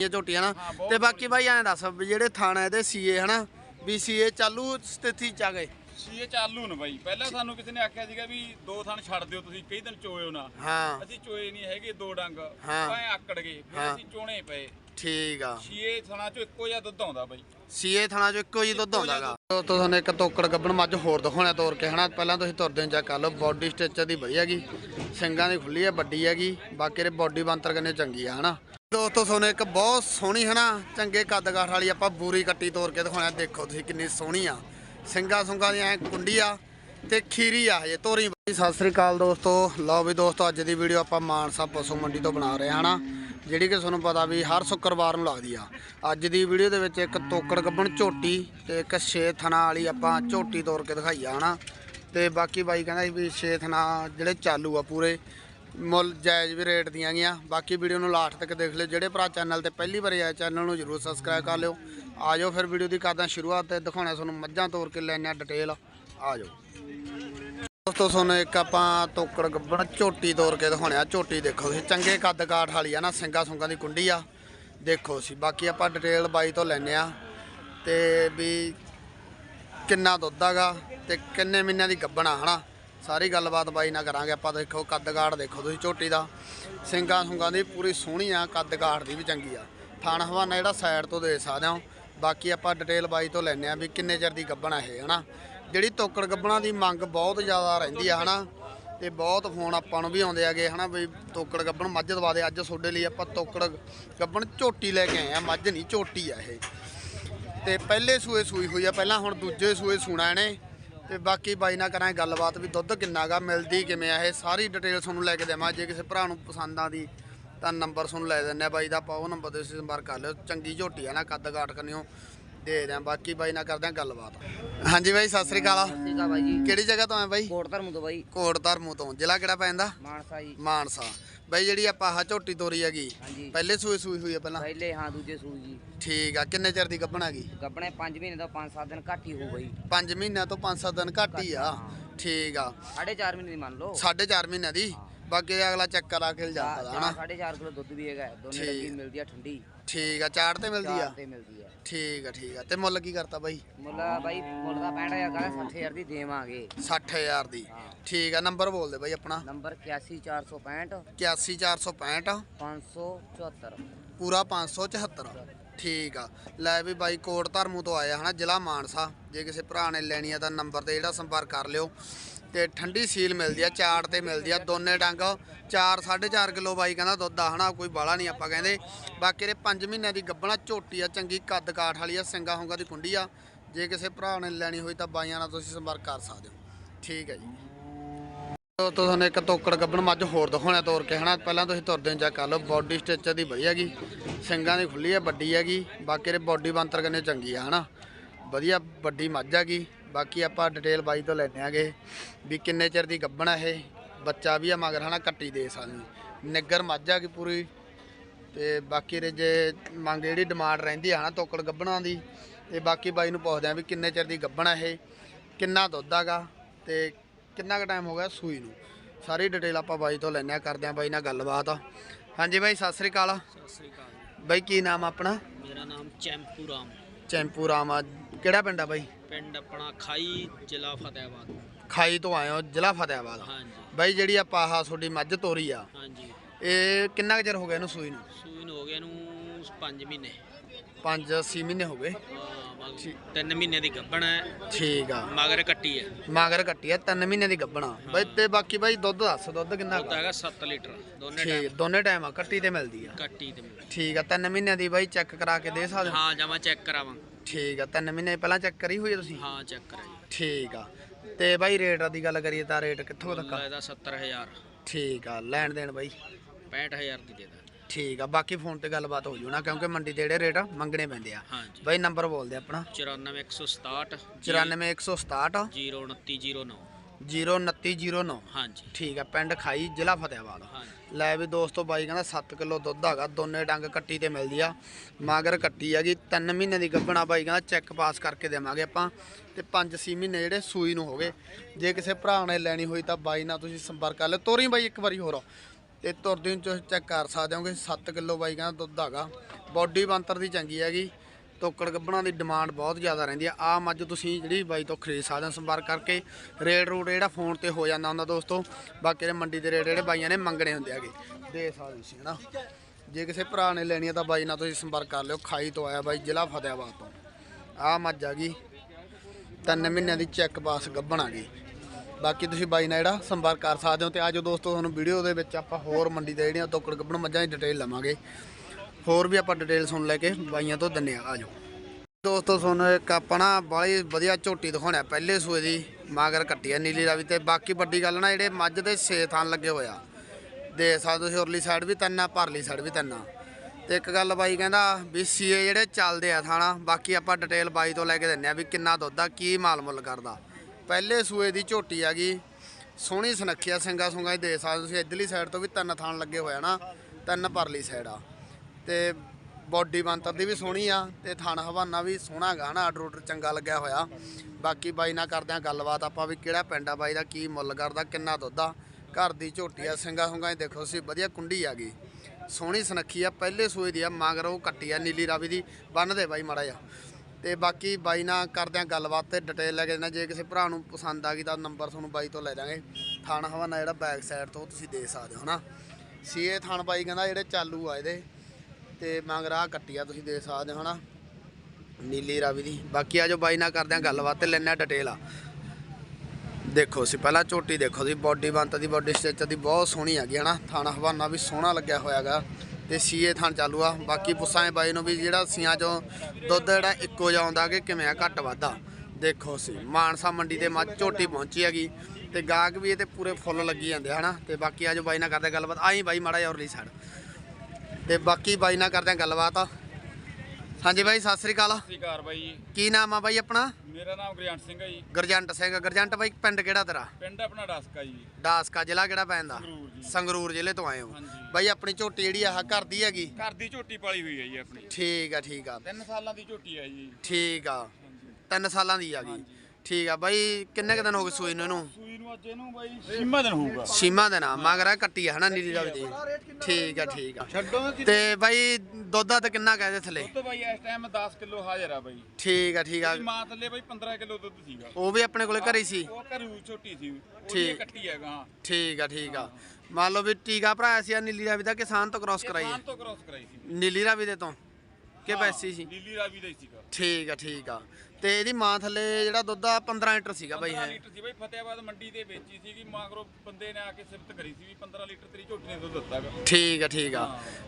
ਇਹ ਝੋਟੀਆਂ ਨਾ। ਤੇ ਬਾਕੀ ਬਾਈ ਐਂ ਦੱਸ ਵੀ ਜਿਹੜੇ ਥਾਣਾ ਇਹਦੇ ਸੀਏ ਹਨਾ ਵੀ ਸੀਏ ਚਾਲੂ ਸਥਿਤੀ ਚ ਆ ਗਏ। ਸੀ ਇਹ ਚਾਲੂ ਨੇ ਬਾਈ। ਪਹਿਲਾਂ ਸਾਨੂੰ ਕਿਸੇ ਨੇ ਆਖਿਆ ਸੀਗਾ ਵੀ ਦੋ ਥਣ ਛੱਡ ਦਿਓ ਤੁਸੀਂ ਕਈ ਦਿਨ ਚੋਇਓ ਨਾ। ਹਾਂ। ਅਸੀਂ ਚੋਏ ਨਹੀਂ ਹੈਗੇ ਦੋ ਡੰਗ। ਹਾਂ। ਐ ਆਕੜ ਗਏ ਫਿਰ। ਅਸੀਂ ਚੋਣੇ ਪਏ। ਠੀਕ ਆ। ਛੀਏ ਥਣਾ ਚੋਂ ਇੱਕੋ ਜਿਹਾ ਦੁੱਧ ਆਉਂਦਾ ਬਾਈ। ਸੀਏ ਥਾਣਾ ਚੋਂ ਇੱਕੋ ਹੀ ਦੁੱਧ ਆਉਂਦਾਗਾ। ਤੋਂ ਤੁਹਾਨੂੰ ਇੱਕ ਤੋਕੜ ਗੱਬਣ ਮੱਝ ਹੋਰ ਦਿਖਾਉਣਾ ਤੋਰ ਕੇ ਹਨਾ। ਪਹਿਲਾਂ ਤੁਸੀਂ ਤੁਰਦੇ ਚੈੱਕ ਕਰ ਲਓ ਬਾਡੀ ਸਟ੍ਰਕਚਰ ਦੀ ਵਧੀਆ ਹੈਗੀ। ਸਿੰਗਾਂ ਦੀ ਖੁੱਲੀ ਹੈ ਵੱਡੀ ਹੈਗੀ। ਬਾਕੀ ਦੇ ਬਾਡੀ ਬੰਤਰ ਕੰਨੇ ਚੰਗੀ ਆ ਹਨਾ। ਦੋਸਤੋ ਤੁਹਾਨੂੰ ਇੱਕ ਬਹੁਤ ਸੋਹਣੀ ਹਨਾ ਚੰਗੇ ਕੱਦ ਕਾਠ ਵਾਲੀ ਆਪਾਂ ਬੂਰੀ ਕੱਟੀ ਤੋਰ ਕੇ ਦਿਖਾਉਣਾ। ਦੇਖੋ ਤੁਸੀਂ ਕਿੰਨੀ ਸੋਹਣੀ ਆ। ਸਿੰਗਾਂ ਸੁੰਗਾਂ ਦੀ ਐ ਕੁੰਡੀ ਆ ਤੇ ਖੀਰੀ ਆ ਹਜੇ ਤੋਰੀ। ਸਤਿ ਸ੍ਰੀ ਅਕਾਲ ਦੋਸਤੋ। ਲਓ ਵੀ ਦੋਸਤੋ, ਅੱਜ ਦੀ ਵੀਡੀਓ ਆਪਾਂ ਮਾਨਸਾ ਪਸ਼ੂ ਮੰਡੀ ਤੋਂ ਬਣਾ ਰਹੇ ਹਾਂ ਨਾ। ਜਿਹੜੀ ਕਿ ਤੁਹਾਨੂੰ ਪਤਾ ਵੀ ਹਰ ਸ਼ੁੱਕਰਵਾਰ ਨੂੰ ਲੱਗਦੀ ਆ। ਅੱਜ ਦੀ ਵੀਡੀਓ ਦੇ ਵਿੱਚ ਇੱਕ ਤੋਕੜ ਗੱਬਣ ਝੋਟੀ ਤੇ ਇੱਕ ਛੇ ਥਣਾ ਵਾਲੀ ਆਪਾਂ ਝੋਟੀ ਤੋਰ ਕੇ ਦਿਖਾਈ ਆ, ਹਨਾ। ਤੇ ਬਾਕੀ ਬਾਈ ਕਹਿੰਦਾ ਵੀ ਛੇ ਥਣਾ ਜਿਹੜੇ ਚਾਲੂ ਆ ਪੂਰੇ। ਮੁੱਲ ਜਾਇਜ਼ ਵੀ ਰੇਟ ਦੀਆਂ ਗੀਆਂ ਬਾਕੀ ਵੀਡੀਓ ਨੂੰ ਲਾਸਟ ਤੱਕ ਦੇਖ ਲਿਓ। ਜਿਹੜੇ ਭਰਾ ਚੈਨਲ ਤੇ ਪਹਿਲੀ ਵਾਰੀ ਆਏ ਚੈਨਲ ਨੂੰ ਜਰੂਰ ਸਬਸਕ੍ਰਾਈਬ ਕਰ ਲਿਓ। ਆ ਜਾਓ ਫਿਰ ਵੀਡੀਓ ਦੀ ਕਰਦਾ ਸ਼ੁਰੂਆਤ ਤੇ ਦਿਖਾਉਣਾ ਤੁਹਾਨੂੰ ਮੱਝਾਂ ਤੋਰ ਕੇ ਲੈਣੇ ਆ ਡਿਟੇਲ ਆ ਜਾਓ। ਦੋਸਤੋ, ਤੁਹਾਨੂੰ ਇੱਕ ਆਪਾਂ ਤੋਕੜ ਗੱਬਣ ਝੋਟੀ ਤੋਰ ਕੇ ਦਿਖਾਉਣਿਆ ਝੋਟੀ ਦੇਖੋ ਤੁਸੀਂ, ਚੰਗੇ ਕੱਦ ਕਾਠ ਵਾਲੀ ਆ ਨਾ ਸਿੰਗਾ ਸੁੰਗਾ ਦੀ ਕੁੰਡੀ ਆ। ਦੇਖੋ ਸੀ ਬਾਕੀ ਆਪਾਂ ਡਿਟੇਲ ਬਾਈ ਤੋਂ ਲੈਣੇ ਆ ਤੇ ਵੀ ਕਿੰਨਾ ਦੁੱਧ ਹੈਗਾ ਤੇ ਕਿੰਨੇ ਮਹੀਨਿਆਂ ਦੀ ਗੱਬਣਾ ਹਨਾ? ਸਾਰੀ ਗੱਲਬਾਤ ਬਾਈ ਨਾਲ ਕਰਾਂਗੇ, ਆਪਾਂ ਦੇਖੋ ਕੱਦ ਕਾਠ ਦੇਖੋ ਤੁਸੀਂ ਝੋਟੀ ਦਾ। ਸਿੰਗਾ ਸੁੰਗਾਂ ਦੀ ਪੂਰੀ ਸੋਹਣੀ ਆ, ਕੱਦ ਕਾਠ ਦੀ ਵੀ ਚੰਗੀ ਆ। ਥਾਣ ਹਵਾਨਾ ਜਿਹੜਾ ਸਾਈਡ ਤੋਂ ਦੇ ਸਕਦੇ ਹੋ। ਬਾਕੀ ਆਪਾਂ ਡਿਟੇਲ ਬਾਈ ਤੋਂ ਲੈਣੇ ਆ ਵੀ ਕਿੰਨੇ ਚਿਰ ਦੀ ਗੱਬਣਾ ਇਹ, ਹਨਾ? ਜਿਹੜੀ ਤੋਕੜ ਗੱਬਣਾ ਦੀ ਮੰਗ ਬਹੁਤ ਜ਼ਿਆਦਾ ਰਹਿੰਦੀ ਆ, ਹਨਾ? ਤੇ ਬਹੁਤ ਫੋਨ ਆਪਾਂ ਨੂੰ ਵੀ ਆਉਂਦੇ ਆਗੇ ਹਨਾ, ਵੀ ਤੋਕੜ ਗੱਬਣ ਮੱਝ ਦਵਾ ਦੇ, ਅੱਜ ਤੁਹਾਡੇ ਲਈ ਆਪਾਂ ਤੋਕੜ ਗੱਬਣ ਝੋਟੀ ਲੈ ਕੇ ਆਏ ਆ, ਮੱਝ ਨਹੀਂ, ਝੋਟੀ ਆ ਇਹ। ਤੇ ਪਹਿਲੇ ਸੂਏ ਸੂਈ ਹੋਈ ਆ, ਪਹਿਲਾਂ ਹੁਣ ਦੂਜੇ ਸੂਏ ਸੂਣਾ ਇਹਨੇ। ਤੇ ਬਾਕੀ ਬਾਈ ਨਾਲ ਕਰਾਂ ਗੱਲਬਾਤ ਵੀ ਦੁੱਧ ਕਿੰਨਾਗਾ ਮਿਲਦੀ ਕਿਵੇਂ ਆ, ਇਹ ਸਾਰੀ ਡਿਟੇਲ ਤੁਹਾਨੂੰ ਲੈ ਕੇ ਦੇਵਾਂ। ਜੇ ਕਿਸੇ ਭਰਾ ਨੂੰ ਪਸੰਦ ਆਦੀ ਤਾਂ ਨੰਬਰ ਤੁਹਾਨੂੰ ਲੈ ਦਿੰਨੇ ਆ। ਬਾਈ ਦਾ ਆਪਾਂ ਉਹ ਨੰਬਰ ਤੇ ਤੁਸੀਂ ਸੰਪਰਕ ਕਰ ਲਿਓ। ਚੰਗੀ ਝੋਟੀ ਆ ਨਾ ਕੱਦ ਕਾਠ ਕਰਨਿਓ ਦੇ ਦਿਆਂ। ਬਾਕੀ ਬਾਈ ਨਾਲ ਕਰਦੇ ਆ ਗੱਲਬਾਤ। ਹਾਂਜੀ ਬਾਈ ਸਤਿ ਸ੍ਰੀ ਅਕਾਲ। ਠੀਕ ਆ ਬਾਈ ਜੀ। ਕਿਹੜੀ ਜਗ੍ਹਾ ਤੋਂ ਆਏ ਬਾਈ? ਕੋਟ ਧਰਮ ਤੋਂ ਬਾਈ। ਕੋਟ ਧਰਮੂ ਤੋਂ। ਜ਼ਿਲ੍ਹਾ ਕਿਹੜਾ ਪੈਂਦਾ? ਮਾਨਸਾ ਜੀ। ਮਾਨਸਾ। ਬਾਈ ਜਿਹੜੀ ਆਪਾਂ ਆਹ ਝੋਟੀ ਤੋਰੀ ਹੈਗੀ ਹਾਂਜੀ। ਪਹਿਲੇ ਸੂਏ ਸੂਈ ਹੋਈ ਆ ਪਹਿਲਾਂ? ਪਹਿਲੇ ਹਾਂ ਦੂਜੇ ਸੂਈ ਜੀ। ਠੀਕ ਆ। ਕਿੰਨੇ ਚਿਰ ਦੀ ਗੱਭਣ ਹੈਗੀ? ਗੱਬਣੇ 5 ਮਹੀਨੇ ਦਾ 5-7 ਦਿਨ ਘੱਟ ਹੀ ਹੋ ਬਾਈ। 5 ਮਹੀਨਿਆਂ ਤੋਂ 5-7 ਦਿਨ ਘੱਟ ਹੀ ਆ। ਠੀਕ ਆ। 4.5 ਮਹੀਨੇ ਦੀ ਮੰਨ ਲਓ। ਸਾਢੇ ਚਾਰ ਮਹੀਨਿਆਂ ਦੀ। ਬਾਕੀ ਅਗਲਾ ਚੈੱਕ ਕਰਾ ਕੇ ਜਾਂਦਾ ਹਨਾ? 4.5 ਕਿਲੋ ਦੁੱਧ ਵੀ ਹੈਗਾ। ਦੋਨੇ। ਲੱਗੀ ਮਿਲਦੀ ਆ ਠੰਡੀ। ਠੀਕ ਆ ਚਾੜ ਤੇ ਮਿਲਦੀ ਆ? ਚਾਰ ਤੇ ਮਿਲਦੀ ਆ। ਠੀਕ ਆ ਠੀਕ ਆ। ਤੇ ਮੁੱਲ ਕੀ ਕਰਤਾ ਬਾਈ? ਮੁੱਲ ਬਾਈ ਮੁੱਲ ਦਾ 65000 ਕਹਿੰਦਾ 60000 ਦੀ ਦੇਵਾਂਗੇ। 60000 ਦੀ। ਹਾਂ। ਠੀਕ ਆ ਨੰਬਰ ਬੋਲ ਦੇ ਬਾਈ ਆਪਣਾ। ਨੰਬਰ 81465 81465 574 ਪੂਰਾ 574 ਠੀਕ ਆ। ਲੈ ਵੀ ਬਾਈ ਕੋਟ ਧਰਮੂ ਤੋਂ ਆਇਆ ਹਨਾ ਜ਼ਿਲ੍ਹਾ ਮਾਨਸਾ। ਜੇ ਕਿਸੇ ਭਰਾ ਨੇ ਲੈਣੀ ਆ ਤਾਂ ਨੰਬਰ ਤੇ ਜਿਹੜਾ ਸੰਪਰਕ ਕਰ ਲਿਓ। ਤੇ ਠੰਡੀ ਸੀਲ ਮਿਲਦੀ ਆ ਚਾੜ ਤੇ ਮਿਲਦੀ ਆ, ਦੋਨੇ ਡੰਗ। 4 4.5 ਕਿਲੋ ਬਾਈ ਕਹਿੰਦਾ ਦੁੱਧ ਆ, ਹਨਾ, ਕੋਈ ਬਾਲਾ ਨਹੀਂ ਆਪਾਂ ਕਹਿੰਦੇ। ਬਾਕੀ ਦੇ 5 ਮਹੀਨਿਆਂ ਦੀ ਗੱਬਣਾ ਝੋਟੀ ਆ, ਚੰਗੀ ਕੱਦ ਕਾਠ ਵਾਲੀ ਆ, ਸਿੰਗਾ ਹੁੰਗਾ ਦੀ ਕੁੰਡੀ ਆ। ਜੇ ਕਿਸੇ ਭਰਾ ਨੇ ਲੈਣੀ ਹੋਈ ਤਾਂ ਬਾਈਆਂ ਨਾਲ ਤੁਸੀਂ ਸੰਪਰਕ ਕਰ ਸਕਦੇ ਹੋ। ਠੀਕ ਹੈ ਜੀ। ਤੋ ਤੁਹਾਨੂੰ ਇੱਕ ਤੋਕੜ ਗੱਬਣ ਮੱਝ ਹੋਰ ਦਿਖਾਉਣਾ ਤੋਰ ਕੇ, ਹਨਾ। ਪਹਿਲਾਂ ਤੁਸੀਂ ਤੁਰਦੇ ਨੂੰ ਚੈੱਕ ਕਰ ਲਓ ਬਾਡੀ ਸਟ੍ਰਕਚਰ ਦੀ ਵਧੀਆ ਹੈਗੀ। ਸਿੰਗਾਂ ਦੀ ਖੁੱਲੀ ਆ, ਵੱਡੀ ਹੈਗੀ। ਬਾਕੀ ਦੇ ਬਾਡੀ ਬੰਤਰ ਕੰਨੇ ਚੰਗੀ ਆ, ਹਨਾ। ਵਧੀਆ, ਵੱਡੀ ਮੱਝ ਹੈਗੀ। ਬਾਕੀ ਆਪਾਂ ਡਿਟੇਲ ਬਾਈ ਤੋਂ ਲੈਣੇ ਆਗੇ ਵੀ ਕਿੰਨੇ ਚਿਰ ਦੀ ਗੱਬਣ ਆ ਇਹ ਬੱਚਾ ਵੀ ਆ ਮਗਰ ਹਨਾ ਕੱਟੀ ਦੇ ਸਕਦੀ ਨਿੱਗਰ ਮੱਝ ਹੈਗੀ ਪੂਰੀ ਤੇ ਬਾਕੀ ਦੇ ਜੇ ਮੰਗ ਜਿਹੜੀ ਡਿਮਾਂਡ ਰਹਿੰਦੀ ਆ ਨਾ ਤੋਕੜ ਗੱਬਣਾਂ ਦੀ ਤੇ ਬਾਕੀ ਬਾਈ ਨੂੰ ਪੁੱਛਦੇ ਆ ਵੀ ਕਿੰਨੇ ਚਿਰ ਦੀ ਗੱਬਣ ਆ ਇਹ ਕਿੰਨਾ ਦੁੱਧ ਹੈਗਾ ਤੇ ਕਿੰਨਾ ਕੁ ਟਾਈਮ ਹੋ ਗਿਆ ਸੂਈ ਨੂੰ। ਸਾਰੀ ਡਿਟੇਲ ਆਪਾਂ ਬਾਈ ਤੋਂ ਲੈਣੇ ਆ ਕਰਦੇ ਆ ਬਾਈ ਨਾਲ ਗੱਲਬਾਤ। ਹਾਂਜੀ ਬਾਈ ਸਤਿ ਸ੍ਰੀ ਅਕਾਲ। ਸਤਿ ਸ੍ਰੀ ਅਕਾਲ ਬਾਈ ਕੀ ਨਾਮ ਆ ਆਪਣਾ? ਮੇਰਾ ਨਾਮ ਚੈਂਪੂ ਰਾਮ। ਚੈਂਪੂ ਰਾਮਾ ਕਿਹੜਾ ਪਿੰਡ ਆ ਬਾਈ? ਪਿੰਡ ਆਪਣਾ ਖਾਈ ਜ਼ਿਲ੍ਹਾ ਫਤਿਆਬਾਦ ਖਾਈ ਤੋਂ ਆਏ ਹੋ ਜ਼ਿਲ੍ਹਾ ਫਤਿਆਬਾਦ ਹਾਂਜੀ। ਬਾਈ ਜਿਹੜੀ ਆਪਾਂ ਆਹ ਤੁਹਾਡੀ ਮੱਝ ਤੋਰੀ ਆ ਹਾਂਜੀ। ਇਹ ਕਿੰਨਾ ਕੁ ਚਿਰ ਹੋ ਗਿਆ ਇਹਨੂੰ ਸੂਈ ਨੂੰ? ਸੂਈ ਨੂੰ ਹੋ ਗਏ ਨੂੰ 5 ਮਹੀਨੇ। 5 6 ਮਹੀਨੇ ਹੋ ਗਏ। ਹਾਂ, ਤਿੰਨ ਮਹੀਨੇ ਦੀ ਗੱਭਣ ਹੈ। ਠੀਕ ਆ। ਮਗਰ ਕੱਟੀ ਹੈ। ਮਗਰ ਕੱਟੀ ਆ 3 ਮਹੀਨੇ ਦੀ ਗੱਬਣਾ ਬਾਈ ਤੇ ਬਾਕੀ ਬਾਈ ਦੁੱਧ ਦੱਸ ਦੁੱਧ ਕਿੰਨਾ ਦੁੱਧ ਕੁ ਆ? ਹੈਗਾ 7 ਲੀਟਰ ਦੋਨੇ ਠੀਕ ਟਾਈਮ ਦੋਨੇ ਟਾਈਮ ਆ ਕੱਟੀ ਤੇ ਮਿਲਦੀ ਆ। ਕੱਟੀ ਤੇ ਮਿਲਦੀ। ਠੀਕ ਆ 3 ਮਹੀਨਿਆਂ ਦੀ ਬਾਈ ਚੈੱਕ ਕਰਾ ਕੇ ਦੇ ਸਕਦੇ ਹੋ? ਹਾਂ ਜਮਾ ਚੈੱਕ ਕਰਾਵਾਂ। ਠੀਕ ਆ 3 ਮਹੀਨੇ ਪਹਿਲਾਂ ਚੈੱਕ ਕਰੀ ਹੋਈ ਆ ਤੁਸੀਂ? ਹਾਂ ਚੈੱਕ ਕਰਾਈ। ਠੀਕ ਆ। ਤੇ ਬਾਈ ਰੇਟ ਦੀ ਗੱਲ ਕਰੀਏ ਤਾਂ ਰੇਟ ਕਿੱਥੋਂ ਤੱਕ ਆ? ਇਹਦਾ 70000 ਠੀਕ ਆ ਲੈਣ ਦੇਣ ਬਾਈ। 65000 ਦੀ ਦੇ ਦਾਂ ਠੀਕ ਆ ਬਾਕੀ ਫੋਨ ਤੇ ਗੱਲਬਾਤ ਹੋ ਜੂ ਨਾ ਕਿਉਂਕਿ ਮੰਡੀ ਤੇ ਜਿਹੜੇ ਰੇਟ ਆ, ਮੰਗਣੇ ਪੈਂਦੇ ਆ। ਹਾਂਜੀ। ਬਾਈ ਨੰਬਰ ਬੋਲਦੇ ਆਪਣਾ। 94167 94167 02909 02909 ਹਾਂਜੀ। ਠੀਕ ਆ ਪਿੰਡ ਖਾਈ ਜ਼ਿਲ੍ਹਾ ਫਤਿਆਬਾਦ ਹਾਂਜੀ। ਲੈ ਵੀ ਦੋਸਤੋ ਬਾਈ ਕਹਿੰਦਾ 7 ਕਿਲੋ ਦੁੱਧ ਹੈਗਾ ਦੋਨੇ ਡੰਗ ਕੱਟੀ ਤੇ ਮਿਲਦੀ ਆ ਮਾਗਰ ਕੱਟੀ ਹੈਗੀ 3 ਮਹੀਨੇ ਦੀ ਗੱਭਣਾ ਬਾਈ ਕਹਿੰਦਾ ਚੈੱਕ ਪਾਸ ਕਰਕੇ ਦੇਵਾਂਗੇ ਆਪਾਂ ਤੇ 5-6 ਮਹੀਨੇ ਜਿਹੜੇ ਸੂਈ ਨੂੰ ਹੋਗੇ ਜੇ ਕਿਸੇ ਭਰਾ ਨੇ ਲੈਣੀ ਹੋਈ ਤਾਂ ਬਾਈ ਨਾਲ ਤੁਸੀਂ ਸੰਪਰਕ ਕਰ ਲਿਓ। ਤੋਰੀ ਬਾਈ ਇੱਕ ਵਾਰੀ ਹੋਰ ਤੇ ਤੁਰਦੀ ਨੂੰ ਤੁਸੀਂ ਚੈੱਕ ਕਰ ਸਕਦੇ ਹੋਗੇ 7 ਕਿਲੋ ਬਾਈ ਕਹਿੰਦਾ ਦੁੱਧ ਹੈਗਾ। ਬਾਡੀ ਬੰਤਰ ਦੀ ਚੰਗੀ ਹੈਗੀ, ਤੋਕੜ ਗੱਬਣਾ ਦੀ ਡਿਮਾਂਡ ਬਹੁਤ ਜ਼ਿਆਦਾ ਰਹਿੰਦੀ ਆ। ਆ ਮੱਝ ਤੁਸੀਂ ਜਿਹੜੀ ਬਾਈ ਤੋਂ ਖਰੀਦ ਸਕਦੇ ਹੋ ਸੰਪਰਕ ਕਰਕੇ। ਰੇਟ ਰੂਟ ਜਿਹੜਾ ਫੋਨ ਤੇ ਹੋ ਜਾਂਦਾ ਹੁੰਦਾ ਦੋਸਤੋ, ਬਾਕੀ ਦੇ ਮੰਡੀ ਦੇ ਰੇਟ ਜਿਹੜੇ ਬਾਈਆਂ ਨੇ ਮੰਗਣੇ ਹੁੰਦੇ ਹੈਗੇ, ਦੇ ਸਕਦੇ ਤੁਸੀਂ, ਹਨਾ। ਜੇ ਕਿਸੇ ਭਰਾ ਨੇ ਲੈਣੀ ਆ ਤਾਂ ਬਾਈ ਨਾਲ ਤੁਸੀਂ ਸੰਪਰਕ ਕਰ ਲਿਓ, ਖਾਈ ਤੋਂ ਆਇਆ ਬਾਈ ਜ਼ਿਲ੍ਹਾ ਫਤਿਆਬਾਦ ਤੋਂ। ਆ ਮੱਝ ਆ ਗਈ ਤਿੰਨ ਮਹੀਨਿਆਂ ਦੀ ਚੈੱਕ ਪਾਸ ਗੱਭਣ ਆ ਗਈ ਬਾਕੀ ਤੁਸੀਂ ਬਾਈ ਨਾਲ ਜਿਹੜਾ ਸੰਪਰਕ ਕਰ ਸਕਦੇ ਹੋ ਤੇ ਆਜੋ ਦੋਸਤੋ ਤੁਹਾਨੂੰ ਵੀਡੀਓ ਦੇ ਵਿੱਚ ਆਪਾਂ ਹੋਰ ਮੰਡੀ ਦੇ ਜਿਹੜੀਆਂ ਤੋਕੜ ਗੱਭਣ ਮੱਝਾਂ ਦੀ ਡਿਟੇਲ ਲਵਾਂਗੇ। ਹੋਰ ਵੀ ਆਪਾਂ ਡਿਟੇਲ ਸੁਣ ਲੈ ਕੇ ਬਾਈਆਂ ਤੋਂ ਦਿੰਨੇ ਆ ਆਜੋ। ਦੋਸਤੋ ਤੁਹਾਨੂੰ ਇੱਕ ਆਪਣਾ ਬੜੀ ਵਧੀਆ ਝੋਟੀ ਦਿਖਾਉਣਾ, ਪਹਿਲੇ ਸੂਏ ਦੀ ਮਾਗਰ ਕੱਟੀ ਆ ਨੀਲੀ ਰਾਵੀ ਤੇ। ਬਾਕੀ ਵੱਡੀ ਗੱਲ ਨਾ, ਜਿਹੜੇ ਮੱਝ ਦੇ 6 ਥਾਂ ਲੱਗੇ ਹੋਇਆ ਦੇ ਸਕਦੇ ਤੁਸੀਂ ਉਰਲੀ ਸਾਈਡ ਵੀ ਤਿੰਨ ਆ, ਪਰਲੀ ਸਾਈਡ ਵੀ ਤਿੰਨ ਆ। ਤੇ ਇੱਕ ਗੱਲ ਬਾਈ ਕਹਿੰਦਾ ਵੀ ਸੀਏ ਜਿਹੜੇ ਚੱਲਦੇ ਆ ਥਾਣਾ, ਬਾਕੀ ਆਪਾਂ ਡਿਟੇਲ ਬਾਈ ਤੋਂ ਲੈ ਕੇ ਦਿੰਨੇ ਆ ਵੀ ਕਿੰਨਾ ਦੁੱਧ ਆ, ਕੀ ਮਾਲ ਮੁੱਲ ਕਰਦਾ। ਪਹਿਲੇ ਸੂਏ ਦੀ ਝੋਟੀ ਆ ਗਈ। ਸੋਹਣੀ ਸੁਨੱਖਿਆ ਸਿੰਗਾ ਸੁੰਗਾ ਹੀ ਦੇ ਸਕਦੇ ਤੁਸੀਂ। ਇਧਰਲੀ ਸਾਈਡ ਤੋਂ ਵੀ ਤਿੰਨ ਥਾਣ ਲੱਗੇ ਹੋਇਆ ਨਾ, ਤਿੰਨ ਪਰਲੀ ਸਾਈਡ ਆ। ਤੇ ਬਾਡੀ ਬੰਤਰ ਦੀ ਵੀ ਸੋਹਣੀ ਆ ਤੇ ਥਾਣ ਹਵਾਨਾ ਵੀ ਸੋਹਣਾ ਗਾ ਨਾ ਆਰਡਰ ਆਰਡਰ ਚੰਗਾ ਲੱਗਿਆ ਹੋਇਆ। ਬਾਕੀ ਬਾਈ ਨਾਲ ਕਰਦੇ ਆ ਗੱਲਬਾਤ ਆਪਾਂ ਵੀ ਕਿਹੜਾ ਪਿੰਡ ਆ ਬਾਈ ਦਾ, ਕੀ ਮੁੱਲ ਕਰਦਾ, ਕਿੰਨਾ ਦੁੱਧ ਆ। ਘਰ ਦੀ ਝੋਟੀ ਆ ਸਿੰਗਾ ਸੁੰਗਾ ਦੇਖੋ ਸੀ ਵਧੀਆ ਕੁੰਡੀ ਆ ਗਈ। ਸੋਹਣੀ ਸੁਨੱਖੀ ਆ, ਪਹਿਲੇ ਸੂਏ ਦੀ ਆ, ਮਗਰ ਉਹ ਕੱਟੀ ਆ ਨੀਲੀ ਰਾਵੀ ਦੀ। ਬੰਨ ਦੇ ਬਾਈ ਮਾੜਾ ਜਾ ਤੇ ਬਾਕੀ ਬਾਈ ਨਾਲ ਕਰਦੇ ਆ ਗੱਲਬਾਤ ਤੇ ਡਿਟੇਲ ਲੈ ਕੇ ਦੇਣਾ। ਜੇ ਕਿਸੇ ਭਰਾ ਨੂੰ ਪਸੰਦ ਆ ਗਈ ਤਾਂ ਨੰਬਰ ਤੁਹਾਨੂੰ ਬਾਈ ਤੋਂ ਲੈ ਦਾਂਗੇ ਥਾਣ ਹਵਾਨਾ ਜਿਹੜਾ ਬੈਕ ਸਾਈਡ ਤੋਂ ਤੁਸੀਂ ਦੇ ਸਕਦੇ ਹੋ ਨਾ ਸੀਏ ਥਾਣ ਬਾਈ ਕਹਿੰਦਾ ਜਿਹੜੇ ਚਾਲੂ ਆ ਇਹਦੇ। ਤੇ ਮਗਰ ਆਹ ਕੱਟੀ ਆ ਤੁਸੀਂ ਦੇ ਸਕਦੇ ਹੋ ਨਾ ਨੀਲੀ ਰਾਵੀ ਦੀ। ਬਾਕੀ ਆਜੋ ਬਾਈ ਨਾਲ ਕਰਦੇ ਆ ਗੱਲਬਾਤ ਤੇ ਲੈਣਾ ਡਿਟੇਲ ਆ। ਦੇਖੋ ਸੀ, ਪਹਿਲਾਂ ਝੋਟੀ ਦੇਖੋ ਸੀ। ਬਾਡੀ ਬੰਤ ਦੀ ਬਾਡੀ ਸਟ੍ਰਕਚਰ ਦੀ ਬਹੁਤ ਸੋਹਣੀ ਹੈਗੀ ਹਨਾ। ਥਾਣਾ ਹਵਾਨਾ ਵੀ ਸੋਹਣਾ ਲੱਗਿਆ ਹੋਇਆਗਾ। ਤੇ ਸੀਏ ਥਾਣ ਚਾਲੂ ਆ। ਬਾਕੀ ਪੁੱਸਾਂ ਦੇ ਬਾਈ ਨੂੰ ਵੀ ਜਿਹੜਾ ਸੀਆਂ ਚੋਂ ਦੁੱਧ ਜਿਹੜਾ ਇੱਕੋ ਜਿਹਾ ਆਉਂਦਾ ਕਿ ਕਿਵੇਂ ਆ ਘੱਟ ਵਾਧਾ ਦੇਖੋ ਸੀ ਮਾਨਸਾ ਮੰਡੀ ਤੇ ਮੱਝ ਝੋਟੀ ਪਹੁੰਚੀ ਹੈਗੀ ਤੇ ਗਾਹਕ ਵੀ ਇਹ ਤੇ ਪੂਰੇ ਫੁੱਲ ਲੱਗੀ ਜਾਂਦੇ ਹਨਾ। ਤੇ ਬਾਕੀ ਆਜੋ ਬਾਈ ਨਾਲ ਕਰਦੇ ਗੱਲਬਾਤ। ਆਈ ਬਾਈ ਮਾੜਾ ਜਿਹਾ ਉਰਲੀ ਸਾਈਡ ਤੇ ਬਾਕੀ ਬਾਈ ਨਾਲ ਕਰਦੇ ਗੱਲਬਾਤ। ਹਾਂਜੀ ਬਾਈ ਸਤਿ ਸ੍ਰੀ ਅਕਾਲ। ਸਤਿਕਾਰ ਬਾਈ। ਜੀ ਕੀ ਨਾਮ ਆ ਬਾਈ ਆਪਣਾ? ਮੇਰਾ ਨਾਮ ਗੁਰਜੰਟ ਸਿੰਘ ਹੈ ਜੀ। ਗਰਜੰਟ ਸਿੰਘ ਗਰਜੰਟ ਬਾਈ ਪਿੰਡ ਕਿਹੜਾ ਤੇਰਾ? ਪਿੰਡ ਆਪਣਾ ਡਸਕਾ ਜੀ। ਡਾਸਕਾ ਜ਼ਿਲ੍ਹਾ ਕਿਹੜਾ ਪੈਂਦਾ ਸੰਗਰੂਰ ਜੀ। ਸੰਗਰੂਰ ਜ਼ਿਲ੍ਹੇ ਤੋਂ ਆਏ ਹੋ। ਹਾਂਜੀ। ਬਾਈ ਆਪਣੀ ਝੋਟੀ ਜਿਹੜੀ ਆਹ ਘਰ ਦੀ ਹੈਗੀ? ਘਰ ਦੀ ਝੋਟੀ ਪਾਲੀ ਹੋਈ ਹੈ ਜੀ ਆਪਣੀ। ਠੀਕ ਆ ਠੀਕ ਆ। 3 ਸਾਲਾਂ ਦੀ ਝੋਟੀ ਹੈ ਜੀ। ਠੀਕ ਆ। ਹਾਂਜੀ। ਤਿੰਨ ਸਾਲਾਂ ਦੀ ਆ ਗਈ। ਠੀਕ ਆ ਬਾਈ ਕਿੰਨੇ ਕੁ ਦਿਨ ਹੋ ਗਏ ਸੂਈ ਨੂੰ ਇਹਨੂੰ? ਸੂਈ ਅੱਜ ਇਹਨੂੰ ਬਾਈ ਸੀਮਾ ਦਿਨ ਹੋਊਗਾ। ਸੀਮਾ ਦੇ ਨਾਮ ਮਗਰਾ ਕੱਟੀ ਆ ਹਨਾ ਨੀਲੀ ਰਾਵੀ ਦੀ। ਠੀਕ ਆ ਠੀਕ ਆ। ਛੱਡੋ ਤੇ ਬਾਈ ਦੁੱਧ ਦਾ ਤੇ ਕਿੰਨਾ ਕਹਦੇ ਥੱਲੇ? ਦੁੱਧ ਬਾਈ ਇਸ ਟਾਈਮ 10 ਕਿਲੋ ਹਾਜ਼ਰ ਆ ਬਾਈ। ਠੀਕ ਆ ਠੀਕ ਆ। ਇਹਦੀ ਮਾਂ ਥੱਲੇ ਬਾਈ 15 ਕਿਲੋ ਦੁੱਧ ਸੀਗਾ। ਉਹ ਵੀ ਆਪਣੇ ਕੋਲੇ ਘਰੇ ਸੀ। ਉਹ ਘਰੂ ਛੋਟੀ ਸੀ। ਉਹ ਠੀਕ। ਹੈਗਾ ਹਾਂ ਠੀਕ ਆ ਠੀਕ ਆ। ਮੰਨ ਲਓ ਵੀ ਟੀਕਾ ਭਰਾਇਆ ਸੀ ਆ ਨੀਲੀ ਰਾਵੀ ਦਾ ਕਿਸਾਨ ਤੋਂ ਕ੍ਰਾਸ ਕਰਾਈ। ਹੈ ਤੋਂ ਕ੍ਰਾਸ ਕਰਾਈ ਸੀ। ਨੀਲੀ ਰਾਵੀ ਦੇ ਤੋਂ। ਕਿ ਵੈਸੀ ਸੀ। ਨੀਲੀ ਰਾਵੀ ਦਾ ਹੀ ਸੀਗਾ। ਠੀਕ ਆ ਠੀਕ ਆ। ਤੇ ਇਹਦੀ ਮਾਂ ਥੱਲੇ ਜਿਹੜਾ ਦੁੱਧ ਆ 15 ਲੀਟਰ ਸੀਗਾ ਬਾਈ 15 ਹੈ। ਲੀਟਰ ਸੀ ਬਾਈ ਫਤਿਆਬਾਦ ਮੰਡੀ ਦੇ ਵਿੱਚ ਸੀਗੀ। ਮਾਗਰੋ ਬੰਦੇ ਨੇ ਆ ਕੇ ਸਿਫਤ ਕਰੀ ਸੀ ਵੀ 15 ਲੀਟਰ ਤੇਰੀ ਝੋਟੀ ਨੇ ਦੁੱਧ ਦਿੱਤਾ ਗਾ। ਠੀਕ ਆ ਠੀਕ ਆ।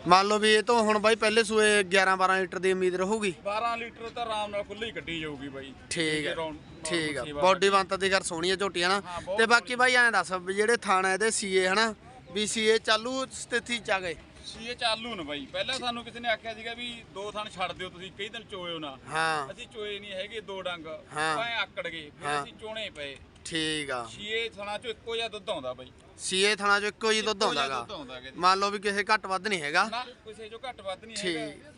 ਮੰਨ ਲਓ ਵੀ ਇਹ ਤੋਂ ਹੁਣ ਬਾਈ ਪਹਿਲੇ ਸੂਏ 11 12 ਲੀਟਰ ਦੀ ਉਮੀਦ ਰਹੂਗੀ। 12 ਲੀਟਰ ਤਾਂ ਆਰਾਮ ਨਾਲ ਖੁੱਲੀ ਕੱਢੀ ਜਾਊਗੀ ਬਾਈ। ਠੀਕ ਆ ਠੀਕ ਆ। ਬਾਡੀ ਬੰਤ ਦੀ ਘਰ ਸੋਹਣੀ ਆ ਝੋਟੀ ਹਨਾ ਤੇ ਬਾਕੀ ਬਾਈ ਐਂ ਦੱਸ ਵੀ ਜਿਹੜੇ ਥਾਣਾ ਇਹਦੇ ਸੀਏ ਹਨਾ ਵੀ ਸੀਏ ਚਾਲੂ ਸਥਿਤੀ ਚ ਆ ਗਏ। ਸੀਏ ਚਾਲੂ ਨੇ ਬਾਈ। ਪਹਿਲਾਂ ਸਾਨੂੰ ਕਿਸੇ ਨੇ ਆਖਿਆ ਸੀਗਾ ਵੀ ਦੋ ਥਣ ਛੱਡ ਦਿਓ ਤੁਸੀਂ ਕਈ ਦਿਨ ਚੋਇਓ ਨਾ। ਹਾਂ। ਅਸੀਂ ਚੋਏ ਨਹੀਂ ਹੈਗੇ ਦੋ ਡੰਗ। ਹਾਂ। ਭਾਵੇਂ ਆਕੜ ਗਏ ਫਿਰ ਹਾਂ। ਅਸੀਂ ਚੋਣੇ ਪਏ। ਠੀਕ ਆ। ਛੀਏ ਥਣਾ ਚੋਂ ਇੱਕੋ ਜਿਹਾ ਦੁੱਧ ਆਉਂਦਾ ਬਾਈ। ਸੀਏ ਥਾਣਾ ਚੋਂ ਇੱਕੋ ਹੀ ਦੁੱਧ ਇੱਕੋ ਜਿਹਾ ਆਉਂਦਾਗਾ। ਦੁੱਧ ਆਉਂਦਾ ਗਾ ਜੀ। ਮੰਨ ਲਓ ਵੀ ਕਿਸੇ ਘੱਟ ਵੱਧ ਨਹੀਂ ਹੈਗਾ। ਨਾ ਕਿਸੇ ਚੋਂ ਘੱਟ ਵੱਧ ਨਹੀਂ। ਹੈਗਾ।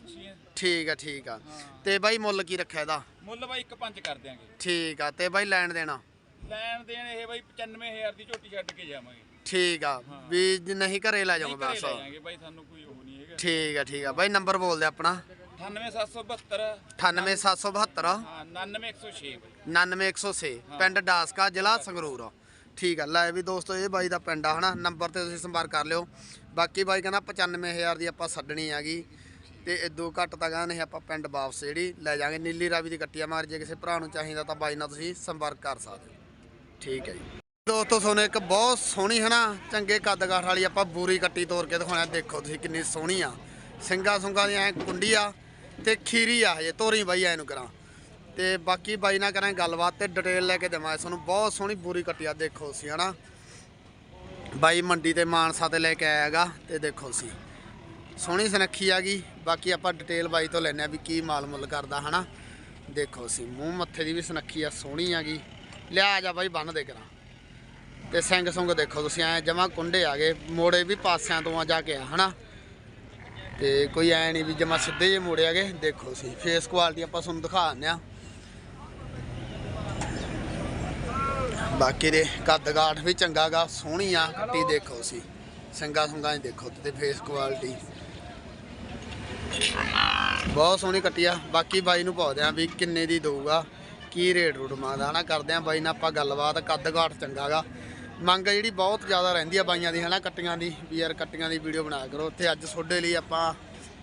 ਠੀਕ। ਆ ਠੀਕ ਆ। ਹਾਂ। ਤੇ ਬਾਈ ਮੁੱਲ ਕੀ ਰੱਖਿਆ ਇਹਦਾ? ਮੁੱਲ ਬਾਈ ਇੱਕ ਪੰਜ ਕਰ ਦਿਆਂਗੇ। ਠੀਕ ਆ ਤੇ ਬਾਈ ਲੈਣ ਦੇਣਾ? ਲੈਣ ਦੇਣ ਇਹ ਬਾਈ 95000 ਦੀ ਝੋਟੀ ਛੱਡ ਕੇ ਜਾਵਾਂਗੇ। ਠੀਕ ਆ। ਵੀ ਜੇ ਨਹੀਂ ਘਰੇ ਲੈ ਘਰੇ ਬਸ। ਲੈ ਜਾਾਂਗੇ ਬਾਈ ਸਾਨੂੰ ਕੋਈ ਉਹ ਨਹੀਂ ਹੈਗਾ। ਠੀਕ ਆ ਠੀਕ ਆ। ਬਾਈ ਨੰਬਰ ਬੋਲ ਦੇ ਆਪਣਾ। 98772 98772 ਹਾਂ 99106 ਬਾਈ। 99106 ਪਿੰਡ ਡਾਸਕਾ ਜ਼ਿਲ੍ਹਾ ਸੰਗਰੂਰ। ਠੀਕ ਆ ਲੈ ਵੀ ਦੋਸਤੋ ਇਹ ਬਾਈ ਦਾ ਪਿੰਡ ਆ ਹਨਾ? ਨੰਬਰ ਤੇ ਤੁਸੀਂ ਸੰਪਰਕ ਕਰ ਲਿਓ। ਬਾਕੀ ਬਾਈ ਕਹਿੰਦਾ 95000 ਦੀ ਆਪਾਂ ਛੱਡਣੀ ਹੈਗੀ। ਤੇ ਇਦੋਂ ਘੱਟ ਤਾਂ ਕਹਿੰਦਾ ਆਪਾਂ ਪਿੰਡ ਵਾਪਸ ਜਿਹੜੀ ਲੈ ਜਾਾਂਗੇ। ਨੀਲੀ ਰਾਵੀ ਦੀ ਕੱਟੀ ਆ ਮਾਰ ਜੇ ਕਿਸੇ ਭਰਾ ਨੂੰ ਚਾਹੀਦਾ ਤਾਂ ਬਾਈ ਨਾਲ ਤੁਸੀਂ ਸੰਪਰਕ ਕਰ ਸਕਦੇ ਹੋ। ਠੀਕ ਹੈ ਜੀ। ਦੋਸਤੋ ਤੁਹਾਨੂੰ ਇੱਕ ਬਹੁਤ ਸੋਹਣੀ ਹੈ ਨਾ, ਚੰਗੇ ਕੱਦਗਾਠ ਵਾਲੀ ਆਪਾਂ ਬੂਰੀ ਕੱਟੀ ਤੋੜ ਕੇ ਦਿਖਾਉਣਾ। ਦੇਖੋ ਤੁਸੀਂ ਕਿੰਨੀ ਸੋਹਣੀ ਆ। ਸਿੰਗਾ ਸੁੰਗਾ ਦੀ ਐ ਕੁੰਡੀ ਆ ਤੇ ਖੀਰੀ ਆ ਹਜੇ, ਤੋਰੀ ਬਾਈ ਐ ਨੂੰ ਕਰਾਂ। ਤੇ ਬਾਕੀ ਬਾਈ ਨਾਲ ਕਰਾਂ ਗੱਲਬਾਤ ਤੇ ਡਿਟੇਲ ਲੈ ਕੇ ਦੇਵਾਂ ਤੁਹਾਨੂੰ ਬਹੁਤ ਸੋਹਣੀ ਬੂਰੀ ਕੱਟੀ ਆ, ਦੇਖੋ ਸੀ ਹਨਾ। ਬਾਈ ਮੰਡੀ ਤੇ ਮਾਨਸਾ ਤੇ ਲੈ ਕੇ ਆਇਆ ਹੈਗਾ ਤੇ ਦੇਖੋ ਸੀ ਸੋਹਣੀ ਸੁਨੱਖੀ ਆ ਗਈ। ਬਾਕੀ ਆਪਾਂ ਡਿਟੇਲ ਬਾਈ ਤੋਂ ਲੈਣੇ ਆ ਵੀ ਕੀ ਮਾਲ ਮੁੱਲ ਕਰਦਾ, ਹਨਾ। ਦੇਖੋ ਸੀ ਮੂੰਹ ਮੱਥੇ ਦੀ ਵੀ ਸੁਨੱਖੀ ਆ, ਸੋਹਣੀ ਆ ਗਈ। ਲਿਆ ਜਾ ਬਾਈ ਬੰਨ ਦੇ ਕਰਾਂ। ਤੇ ਸਿੰਘ ਸੁੰਗ ਦੇਖੋ ਤੁਸੀਂ ਐ ਜਮਾ ਕੁੰਡੇ ਆ ਗਏ, ਮੋੜੇ ਵੀ ਪਾਸਿਆਂ ਤੋਂ ਆ ਜਾ ਕੇ ਆ, ਹਨਾ? ਤੇ ਕੋਈ ਐ ਨਹੀਂ ਵੀ ਜਮਾ ਸਿੱਧੇ ਜੇ ਮੋੜੇ ਆ ਗਏ, ਦੇਖੋ ਸੀ ਫੇਸ ਕੁਆਲਿਟੀ ਆਪਾਂ ਤੁਹਾਨੂੰ ਦਿਖਾ ਦਿੰਦੇ ਆ ਬਾਕੀ ਦੇ ਕੱਦ ਗਾਠ ਵੀ ਚੰਗਾ ਗਾ, ਸੋਹਣੀ ਆ, ਕੱਟੀ ਦੇਖੋ ਸੀ ਸਿੰਗਾ ਸੁੰਗਾ ਹੀ ਦੇਖੋ ਤੇ ਫੇਸ ਕੁਆਲਿਟੀ ਬਹੁਤ ਸੋਹਣੀ ਕੱਟੀ ਆ, ਬਾਕੀ ਬਾਈ ਨੂੰ ਪਾਉਦੇ ਆ ਵੀ ਕਿੰਨੇ ਦੀ ਦਊਗਾ, ਕੀ ਰੇਟ ਰੂਟ ਮੰਗਦਾ, ਹਨਾ? ਕਰਦੇ ਆ ਬਾਈ ਨਾਲ ਆਪਾਂ ਗੱਲਬਾਤ, ਕੱਦ ਘਾਟ ਚੰਗਾਗਾ ਮੰਗ ਜਿਹੜੀ ਬਹੁਤ ਜ਼ਿਆਦਾ ਰਹਿੰਦੀ ਆ ਬਾਈਆਂ ਦੀ ਹਨਾ ਕੱਟੀਆਂ ਦੀ ਵੀ ਯਾਰ ਕੱਟੀਆਂ ਦੀ ਵੀਡੀਓ ਬਣਾਇਆ ਕਰੋ। ਤੇ ਅੱਜ ਤੁਹਾਡੇ ਲਈ ਆਪਾਂ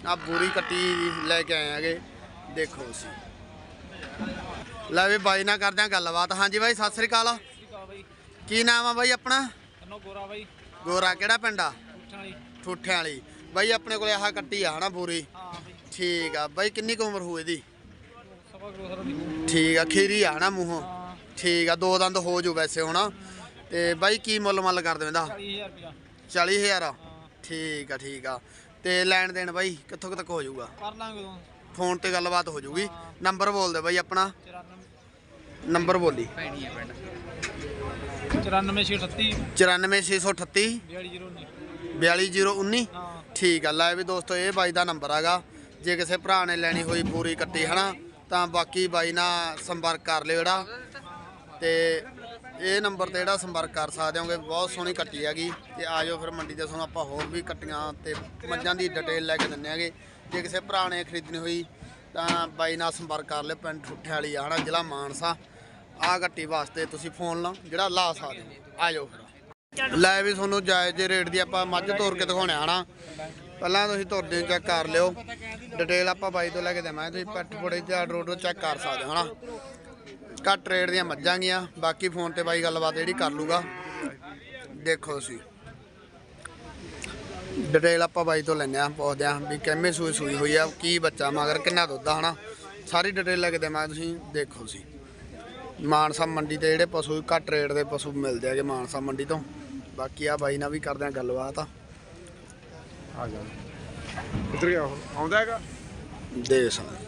ਆ ਬੂਰੀ ਕੱਟੀ ਲੈ ਕੇ ਆਏ ਆਗੇ। ਦੇਖੋ ਸੀ ਲੈ ਵੀ ਬਾਈ ਨਾਲ ਕਰਦੇ ਆ ਗੱਲਬਾਤ। ਹਾਂਜੀ ਬਾਈ ਸਤਿ ਸ੍ਰੀ ਅਕਾਲ। ਕੀ ਨਾਮ ਆ ਬਾਈ ਆਪਣਾ? ਗੋਰਾ ਬਾਈ। ਗੋਰਾ ਕਿਹੜਾ ਪਿੰਡ ਆ? ਠੂਠਿਆਂ ਵਾਲੀ। ਬਾਈ ਆਪਣੇ ਕੋਲੇ ਆਹ ਕੱਟੀ ਆ ਹਨਾ ਬੂਰੀ? ਠੀਕ ਆ। ਬਾਈ ਕਿੰਨੀ ਕੁ ਉਮਰ ਹੋਊ ਇਹਦੀ? ਠੀਕ ਆ। ਖੀਰੀ ਆ ਨਾ ਮੂੰਹੋਂ? ਠੀਕ ਆ। ਦੋ ਦੰਦ ਹੋ ਜੂ ਵੈਸੇ ਹੁਣ। ਤੇ ਬਾਈ ਕੀ ਮੁੱਲ ਮੱਲ ਕਰ ਦੇਵੇਂਦਾ 40000 ਰੁਪਇਆ। 40000 ਹਾਂ। ਠੀਕ ਆ ਠੀਕ ਆ। ਤੇ ਲੈਣ ਦੇਣ ਬਾਈ ਕਿੱਥੋਂ ਤੱਕ ਹੋ ਜਾਊਗਾ? ਕਰ ਲਾਂਗੇ ਫੋਨ ਤੇ ਗੱਲਬਾਤ ਹੋ ਜੂਗੀ ਨੰਬਰ ਬੋਲ ਦੇ ਬਾਈ ਆਪਣਾ। 94 ਨੰਬਰ ਬੋਲੀ। ਭੈਣੀ ਹੈ ਪਿੰਡ 94638 94638 4209 42019 ਹਾਂ। ਠੀਕ ਆ ਲੈ ਵੀ ਦੋਸਤੋ ਇਹ ਬਾਈ ਦਾ ਨੰਬਰ ਹੈਗਾ ਜੇ ਕਿਸੇ ਭਰਾ ਨੇ ਲੈਣੀ ਹੋਈ ਪੂਰੀ ਕੱਟੀ ਹਨਾ ਤਾਂ ਬਾਕੀ ਬਾਈ ਨਾਲ ਸੰਪਰਕ ਕਰ ਲਿਓ ਜਿਹੜਾ। ਤੇ ਇਹ ਨੰਬਰ ਤੇ ਜਿਹੜਾ ਸੰਪਰਕ ਕਰ ਸਕਦੇ ਹੋਗੇ, ਬਹੁਤ ਸੋਹਣੀ ਕੱਟੀ ਹੈਗੀ। ਤੇ ਆਜੋ ਫਿਰ ਮੰਡੀ ਤੇ ਤੁਹਾਨੂੰ ਆਪਾਂ ਹੋਰ ਵੀ ਕੱਟੀਆਂ ਤੇ ਮੱਝਾਂ ਦੀ ਡਿਟੇਲ ਲੈ ਕੇ ਦਿੰਨੇ ਆਗੇ ਜੇ ਕਿਸੇ ਭਰਾ ਨੇ ਖਰੀਦਣੀ ਹੋਈ, ਤਾਂ ਬਾਈ ਨਾਲ ਸੰਪਰਕ ਕਰ ਲਿਓ, ਪਿੰਡ ਠੁੱਠੇ ਵਾਲੀ ਆ, ਹਨਾ, ਜ਼ਿਲ੍ਹਾ ਮਾਨਸਾ। ਆਹ ਕੱਟੀ ਵਾਸਤੇ ਤੁਸੀਂ ਫੋਨ ਲਾ, ਜਿਹੜਾ ਲਾ ਸਕਦੇ ਹੋ। ਆਜੋ ਫਿਰ। ਲੈ ਵੀ ਤੁਹਾਨੂੰ ਜਾਇਜ਼ ਰੇਟ ਦੀ ਆਪਾਂ ਮੱਝ ਤੋਰ ਕੇ ਦਿਖਾਉਣੇ ਆਣਾ ਪਹਿਲਾਂ ਤੁਸੀਂ ਤੁਰਦੇ ਚੈੱਕ ਕਰ ਲਿਓ। ਡਿਟੇਲ ਆਪਾਂ ਬਾਈ ਤੋਂ ਲੈ ਕੇ ਦੇਵਾਂਗੇ। ਤੁਸੀਂ ਪੱਟ ਫੋੜੇ ਰੋਡ ਤੋਂ ਚੈੱਕ ਕਰ ਸਕਦੇ ਹੋ, ਹਨਾ। ਘੱਟ ਰੇਟ ਦੀਆਂ ਮੱਝਾਂ ਗੀਆਂ ਬਾਕੀ ਫੋਨ ਤੇ ਬਾਈ ਗੱਲਬਾਤ ਜਿਹੜੀ ਕਰ ਲੂਗਾ। ਦੇਖੋ ਤੁਸੀਂ। ਡਿਟੇਲ ਆਪਾਂ ਬਾਈ ਤੋਂ ਲੈਂਦੇ ਆ ਪੁੱਛਦੇ ਆ ਵੀ ਕਿੰਨੇ ਸੂਈ ਸੂਈ ਹੋਈ ਆ ਕੀ ਬੱਚਾ ਮਗਰ ਕਿੰਨਾ ਦੁੱਧ ਆ ਹਨਾ? ਸਾਰੀ ਡਿਟੇਲ ਲੈ ਕੇ ਦੇਵਾਂਗੇ ਤੁਸੀਂ ਦੇਖੋ ਸੀ ਮਾਨਸਾ ਮੰਡੀ ਤੇ ਜਿਹੜੇ ਪਸ਼ੂ ਘੱਟ ਰੇਟ ਦੇ ਪਸ਼ੂ ਮਿਲਦੇ ਆਗੇ ਮਾਨਸਾ ਮੰਡੀ ਤੋਂ। ਬਾਕੀ ਆ ਬਾਈ ਨਾਲ ਵੀ ਕਰਦੇ ਆ ਗੱਲਬਾਤ। ਆ ਆ ਜਾ ਕਿੱਧਰ ਗਿਆ ਆਉਂਦਾ ਹੈਗਾ? ਦੇ ਸਕਦੇ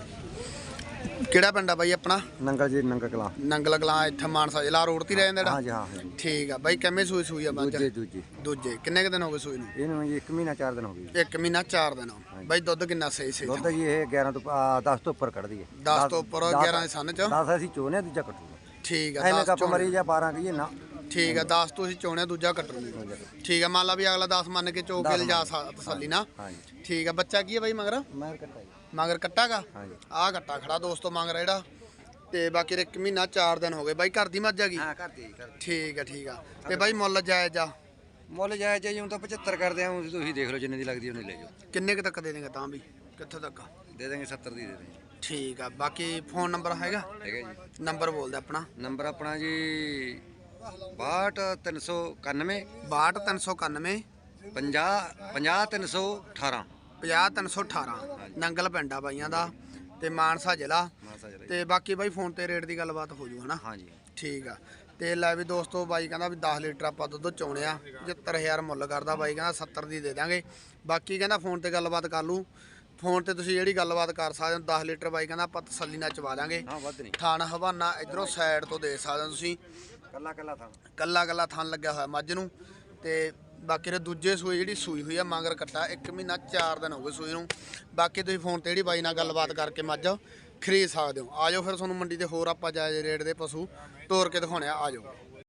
ਕਿਹੜਾ ਪਿੰਡ ਆ ਬਾਈ ਆਪਣਾ? ਨੰਗਲ ਜੀ ਨੰਗਲ ਕਲਾ। ਨੰਗਲ ਕਲਾਂ ਇੱਥੇ ਮਾਨਸਾ ਜ਼ਿਲ੍ਹਾ ਰੋਡ ਤੇ ਹੀ ਰਹਿ ਜਾਂਦਾ ਹਾਂ ਜਿਹੜਾ? ਜੀ ਹਾਂ ਠੀਕ ਆ ਬਾਈ ਕਿੰਨੇ ਸੂਈ ਸੂਈ ਆ ਮੱਝ ਦੂਜੇ ਦੂਜੇ। ਦੂਜੇ। ਕਿੰਨੇ ਕੁ ਦਿਨ ਹੋ ਗਏ ਸੂਈ ਨੂੰ? ਇਹਨੂੰ ਜੀ 1 ਮਹੀਨਾ 4 ਦਿਨ ਹੋ ਗਏ ਇੱਕ ਮਹੀਨਾ 4 ਦਿਨ। ਬਾਈ ਦੁੱਧ ਕਿੰਨਾ ਸਹੀ ਸਹੀ ਦੁੱਧ ਜੀ ਇਹ 11 ਤੋਂ 10 ਤੋਂ ਉੱਪਰ ਕੱਢਦੀ ਹੈ। 10 ਤੋਂ ਉੱਪਰ 11 ਦੇ ਸੰਨ ਚ? 10 ਅਸੀਂ ਚੋਨੇ ਦੂਜਾ ਕੱਟੂਗਾ। ਠੀਕ ਆ ਐਵੇਂ 10 ਕੱਪ ਮਰੀ ਜਾਂ 12 ਕਹੀਏ ਨਾ। ਠੀਕ ਆ 10 ਤੁਸੀਂ ਚੋਣੇ ਦੂਜਾ ਕੱਟੂ ਠੀਕ ਆ ਮੰਨ ਲਾ ਵੀ ਅਗਲਾ 10 ਮੰਨ ਕੇ ਚੋ ਕੇ ਲਿਜਾ ਸਕ- ਤਸੱਲੀ ਨਾ ਜੀ ਠੀਕ ਆ ਬੱਚਾ ਕੀ ਹੈ ਬਾਈ ਮਗਰ? ਮੈਂ ਕੱਟਾ ਜੀ। ਮਗਰ ਕੱਟਾਗਾ? ਜੀ ਆਹ ਕੱਟਾ ਖੜਾ ਦੋਸਤੋ ਮਗਰ ਜਿਹੜਾ। ਤੇ ਬਾਕੀ ਇੱਕ ਮਹੀਨਾ 4 ਦਿਨ ਹੋ ਗਏ। ਬਾਈ ਘਰ ਦੀ ਮੱਝ ਹੈਗੀ? ਹਾਂ ਕਰਦੀ ਕਰ ਠੀਕ ਆ ਠੀਕ ਆ। ਤੇ ਬਾਈ ਮੁੱਲ ਜਾਇਜ਼ ਆ? ਮੁੱਲ ਜਾਇਜ਼ ਜਾਈ ਹੁਣ ਤਾਂ 75 ਕਰਦੇ ਆ ਹੁਣ ਤੁਸੀਂ ਦੇਖ ਲਓ ਜਿੰਨੇ ਦੀ ਲੱਗਦੀ ਉਹਨੇ ਲੈ ਜਾਓ। ਕਿੰਨੇ ਕੁ ਤੱਕ ਦੇ ਦੇਂਗੇ ਤਾਂ ਵੀ? ਕਿੱਥੋਂ ਤੱਕ ਆ? ਦੇ ਦਾਂਗੇ 70 ਦੀ ਦੇ ਦਾਂਗੇ ਠੀਕ ਆ ਬਾਕੀ ਫੋਨ ਨੰਬਰ ਹੈਗਾ? ਹੈਗਾ ਜੀ। ਨੰਬਰ ਬੋਲ ਦੇ ਆਪਣਾ। ਨੰਬਰ ਆਪਣਾ ਜੀ 62391 62391 50 50318 50318 ਨੰਗਲ ਪਿੰਡ ਆ ਬਾਈਆਂ ਦਾ ਤੇ ਮਾਨਸਾ ਜ਼ਿਲ੍ਹਾ। ਜਰਾ ਤੇ ਬਾਕੀ ਬਾਈ ਫੋਨ ਤੇ ਰੇਟ ਦੀ ਗੱਲਬਾਤ ਹੋ ਜੂ ਹਨਾ? ਹਾਂ ਜੀ ਠੀਕ ਆ। ਤੇ ਲੈ ਵੀ ਦੋਸਤੋ ਬਾਈ ਕਹਿੰਦਾ ਵੀ 10 ਲੀਟਰ ਆਪਾਂ ਦੁੱਧ ਚੋਣੇ ਆ 75000 ਮੁੱਲ ਕਰਦਾ ਬਾਈ ਕਹਿੰਦਾ 70 ਦੀ ਦੇ ਦਾਂਗੇ। ਬਾਕੀ ਕਹਿੰਦਾ ਫੋਨ ਤੇ ਗੱਲਬਾਤ ਕਰ ਲੂ ਫੋਨ ਤੇ ਤੁਸੀਂ ਜਿਹੜੀ ਗੱਲਬਾਤ ਕਰ ਸਕਦੇ ਹੋ 10 ਲੀਟਰ ਬਾਈ ਕਹਿੰਦਾ ਆਪਾਂ ਤਸੱਲੀ ਨਾਲ ਚਵਾ ਦਾਂਗੇ। ਹਾਂ ਵੱਧ ਨਹੀਂ। ਥਾਣ ਹਵਾਨਾ ਇਧਰੋਂ ਸਾਈਡ ਤੋਂ ਦੇ ਸਕਦੇ ਹੋ ਤੁਸੀਂ। ਕੱਲਾ ਕੱਲਾ ਥਾਂ ਕੱਲਾ ਕੱਲਾ ਥਣ ਲੱਗਿਆ ਹੋਇਆ ਮੱਝ ਨੂੰ। ਤੇ ਬਾਕੀ ਦੇ ਦੂਜੇ ਸੂਈ ਜਿਹੜੀ ਸੂਈ ਹੋਈ ਆ ਮੰਗਰ ਕੱਟਾ 1 ਮਹੀਨਾ 4 ਦਿਨ ਹੋ ਗਏ ਸੂਈ ਨੂੰ। ਬਾਕੀ ਤੁਸੀਂ ਫੋਨ ਤੇ ਜਿਹੜੀ ਬਾਈ ਨਾਲ ਗੱਲਬਾਤ ਕਰਕੇ ਮੱਝ ਖਰੀਦ ਸਕਦੇ ਹੋ। ਆਜੋ ਫਿਰ ਤੁਹਾਨੂੰ ਮੰਡੀ ਤੇ ਹੋਰ ਆਪਾਂ ਜਾਇਜ਼ ਰੇਟ ਦੇ ਪਸ਼ੂ ਤੋਰ ਕੇ ਦਿਖਾਉਣੇ ਆ ਆਜੋ